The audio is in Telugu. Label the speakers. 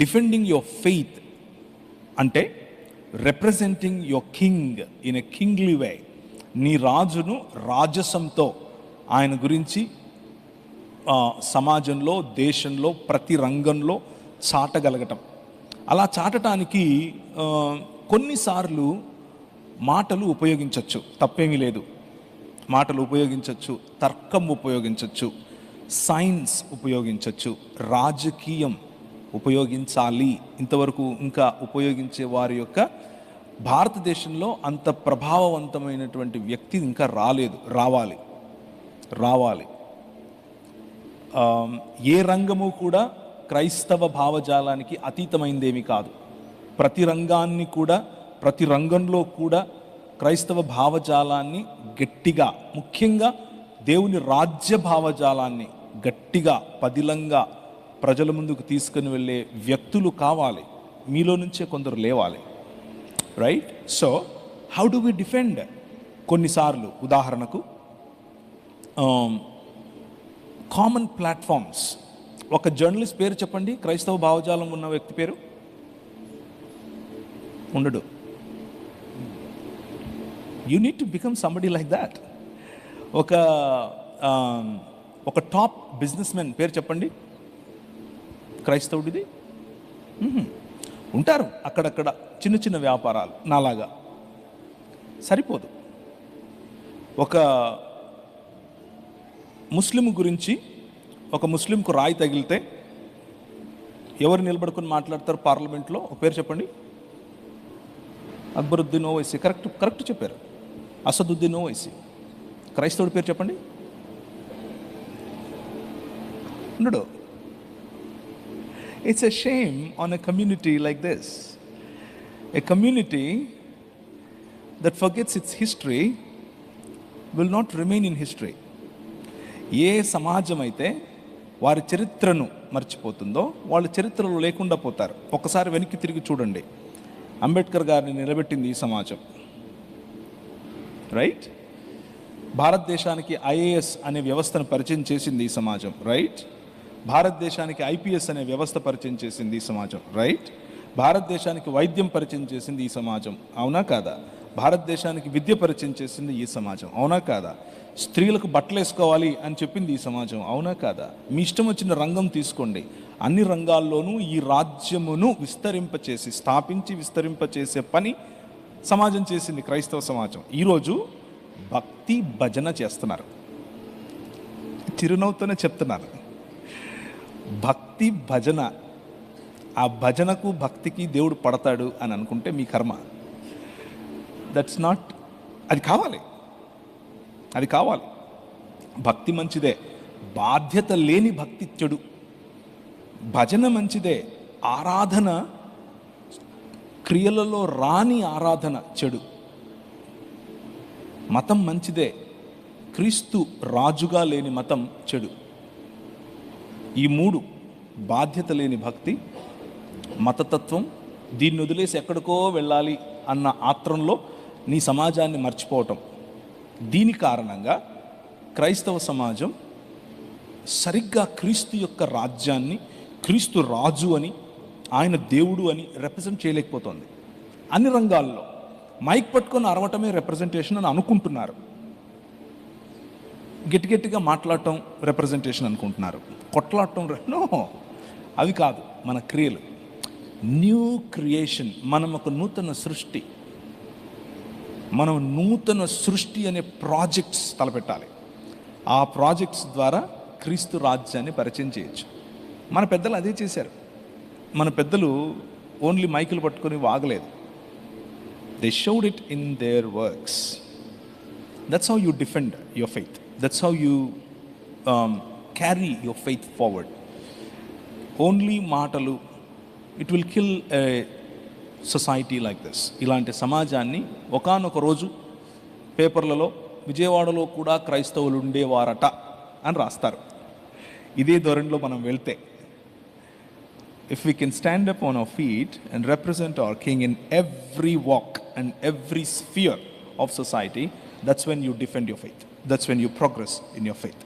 Speaker 1: డిఫెండింగ్ యువర్ ఫెయిత్ అంటే representing your king in a kingly way నీ రాజును రాజసంతో ఆయన గురించి సమాజంలో దేశంలో ప్రతి రంగంలో చాటగలగటం. అలా చాటటానికి కొన్నిసార్లు మాటలు ఉపయోగించవచ్చు తప్పేమీ లేదు. మాటలు ఉపయోగించవచ్చు తర్కం ఉపయోగించవచ్చు సైన్స్ ఉపయోగించవచ్చు రాజకీయం ఉపయోగించాలి. ఇంతవరకు ఇంకా ఉపయోగించే వారి యొక్క భారతదేశంలో అంత ప్రభావవంతమైనటువంటి వ్యక్తి ఇంకా రాలేదు రావాలి రావాలి. ఏ రంగము కూడా క్రైస్తవ భావజాలానికి అతీతమైందేమీ కాదు. ప్రతి రంగాన్ని కూడా ప్రతి రంగంలో కూడా క్రైస్తవ భావజాలాన్ని గట్టిగా ముఖ్యంగా దేవుని రాజ్య భావజాలాన్ని గట్టిగా పదిలంగా ప్రజల ముందుకు తీసుకుని వెళ్ళే వ్యక్తులు కావాలి. మీలో నుంచే కొందరు లేవాలి. Right so how do we defend కొన్నిసార్లు ఉదాహరణకు um, కామన్ ప్లాట్ఫామ్స్ ఒక జర్నలిస్ట్ పేరు చెప్పండి. క్రైస్తవ భావజాలం ఉన్న వ్యక్తి పేరు? ఉండడు. You need to become somebody like that ఒక um, ఒక టాప్ బిజినెస్ మెన్ పేరు చెప్పండి. క్రైస్తవుడిది? ఉంటారు అక్కడక్కడ చిన్న చిన్న వ్యాపారాలు నాలాగా. సరిపోదు. ఒక ముస్లిం గురించి ఒక ముస్లింకు రాయి తగిలితే ఎవరు నిలబడుకుని మాట్లాడతారు పార్లమెంట్లో? ఒక పేరు చెప్పండి. అక్బరుద్దీన్ ఓవైసీ. కరెక్ట్ కరెక్ట్ చెప్పారు. అసదుద్దీన్ ఓవైసీ. క్రైస్తవుడి పేరు చెప్పండి. ఉండడు. It's a shame on a community like this a community that forgets its history will not remain in history ఏ సమాజం అయితే వారి చరిత్రను మర్చిపోతుందో వాళ్ళ చరిత్రలో లేకుండా పోతారు. ఒకసారి వెనక్కి తిరిగి చూడండి. అంబేద్కర్ గారిని నిలబెట్టింది ఈ సమాజం. రైట్ భారతదేశానికి ఐఏఎస్ అనే వ్యవస్థను పరిచయం చేసింది ఈ సమాజం. రైట్ భారతదేశానికి ఐపీఎస్ అనే వ్యవస్థ పరిచయం చేసింది ఈ సమాజం రైట్ భారతదేశానికి వైద్యం పరిచయం చేసింది ఈ సమాజం అవునా కాదా? భారతదేశానికి విద్య పరిచయం చేసింది ఈ సమాజం అవునా కాదా? స్త్రీలకు బట్టలు వేసుకోవాలి అని చెప్పింది ఈ సమాజం అవునా కాదా? మీ ఇష్టం వచ్చిన రంగం తీసుకోండి. అన్ని రంగాల్లోనూ ఈ రాజ్యమును విస్తరింపచేసి స్థాపించి విస్తరింపచేసే పని సమాజం చేసింది క్రైస్తవ సమాజం. ఈరోజు భక్తి భజన చేస్తున్నారు. చిరునవ్వుతోనే చెప్తున్నారు. భక్తి భజన. ఆ భజనకు భక్తికి దేవుడు పడతాడు అని అనుకుంటే మీ కర్మ. దట్స్ నాట్ అది కావాలి. అది కావాలి. భక్తి మంచిదే. బాధ్యత లేని భక్తి చెడు. భజన మంచిదే. ఆరాధన క్రియలలో రాని ఆరాధన చెడు. మతం మంచిదే. క్రీస్తు రాజుగా లేని మతం చెడు. ఈ మూడు బాధ్యత లేని భక్తి మతతత్వం దీన్ని వదిలేసి ఎక్కడికో వెళ్ళాలి అన్న ఆత్రంలో నీ సమాజాన్ని మర్చిపోవటం. దీని కారణంగా క్రైస్తవ సమాజం సరిగ్గా క్రీస్తు యొక్క రాజ్యాన్ని క్రీస్తు రాజు అని ఆయన దేవుడు అని రిప్రజెంట్ చేయలేకపోతుంది. అన్ని రంగాల్లో మైక్ పట్టుకొని అరవటమే రిప్రజెంటేషన్ అని అనుకుంటున్నారు. గట్టి గట్టిగా మాట్లాడటం రిప్రజెంటేషన్ అనుకుంటున్నారు. కొట్లాడటం నో అవి కాదు మన క్రియలు. న్యూ క్రియేషన్ మనం ఒక నూతన సృష్టి. మనం నూతన సృష్టి అనే ప్రాజెక్ట్స్ తలపెట్టాలి. ఆ ప్రాజెక్ట్స్ ద్వారా క్రీస్తు రాజ్యాన్ని పరిచయం చేయొచ్చు. మన పెద్దలు అదే చేశారు. మన పెద్దలు ఓన్లీ మైకులు పట్టుకొని వాగలేదు. They showed it in their works that's how you defend your faith that's how you carry your faith forward only మాటలు it will kill a society like this ఇలాంటి సమాజాన్ని ఒకనొక రోజు పేపర్లలో విజయవాడలో కూడా క్రైస్తవులు ఉండేవారట అని రాస్తారు. ఇదే ధోరణిలో మనం వెళ్తే if you can stand up on our feet and represent our king in every walk and every sphere of society that's when you defend your faith That's when you progress in your faith.